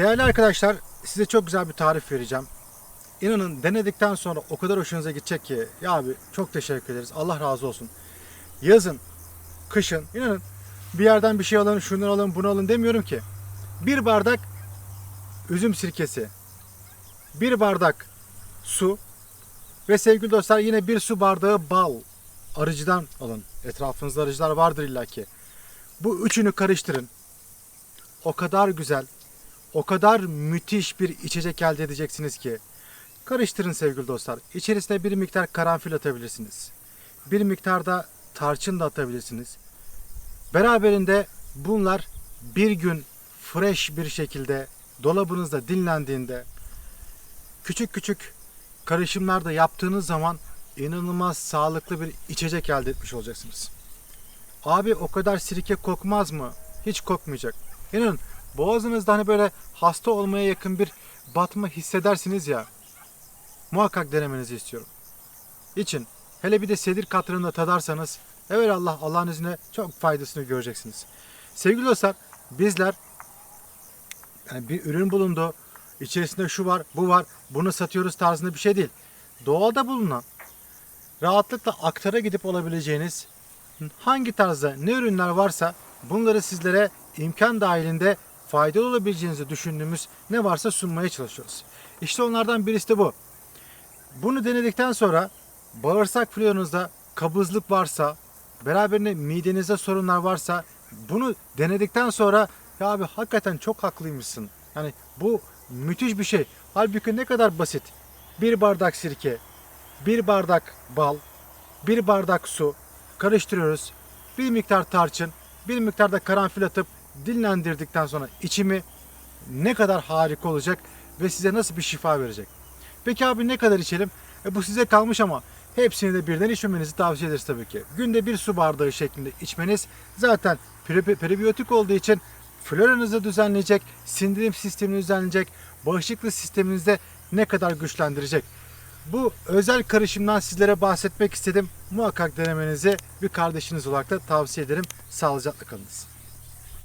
Değerli arkadaşlar size çok güzel bir tarif vereceğim. İnanın denedikten sonra o kadar hoşunuza gidecek ki ya abi çok teşekkür ederiz Allah razı olsun. Yazın, kışın inanın bir yerden bir şey alın, şunu alın, bunu alın demiyorum ki. Bir bardak üzüm sirkesi, bir bardak su ve sevgili dostlar yine bir su bardağı bal arıcıdan alın. Etrafınızda arıcılar vardır illaki. Bu üçünü karıştırın. O kadar güzel, o kadar müthiş bir içecek elde edeceksiniz ki. Karıştırın sevgili dostlar. İçerisine bir miktar karanfil atabilirsiniz. Bir miktar da tarçın da atabilirsiniz. Beraberinde bunlar bir gün fresh bir şekilde dolabınızda dinlendiğinde küçük küçük karışımlarda yaptığınız zaman inanılmaz sağlıklı bir içecek elde etmiş olacaksınız. Abi o kadar sirke kokmaz mı? Hiç kokmayacak. İnanın boğazınızda hani böyle hasta olmaya yakın bir batma hissedersiniz ya. Muhakkak denemenizi istiyorum. İçin. Hele bir de sedir katrını da tadarsanız Allah Allah'ın izniyle çok faydasını göreceksiniz. Sevgili dostlar bizler yani bir ürün bulundu. İçerisinde şu var, bu var, bunu satıyoruz tarzında bir şey değil. Doğada bulunan, rahatlıkla aktara gidip olabileceğiniz hangi tarzda ne ürünler varsa bunları sizlere imkan dahilinde faydalı olabileceğinizi düşündüğümüz ne varsa sunmaya çalışıyoruz. İşte onlardan birisi de bu. Bunu denedikten sonra bağırsak floranızda kabızlık varsa, beraberinde midenizde sorunlar varsa bunu denedikten sonra ya abi hakikaten çok haklıymışsın. Yani bu müthiş bir şey. Halbuki ne kadar basit. Bir bardak sirke, bir bardak bal, bir bardak su karıştırıyoruz. Bir miktar tarçın, bir miktar da karanfil atıp dinlendirdikten sonra içimi ne kadar harika olacak ve size nasıl bir şifa verecek. Peki abi ne kadar içelim? E bu size kalmış ama hepsini de birden içmemenizi tavsiye ederiz tabii ki. Günde bir su bardağı şeklinde içmeniz zaten pre- prebiyotik olduğu için floranızı düzenleyecek, sindirim sistemini düzenleyecek, bağışıklık sisteminizde ne kadar güçlendirecek. Bu özel karışımdan sizlere bahsetmek istedim. Muhakkak denemenizi bir kardeşiniz olarak da tavsiye ederim. Sağlıcakla kalınız.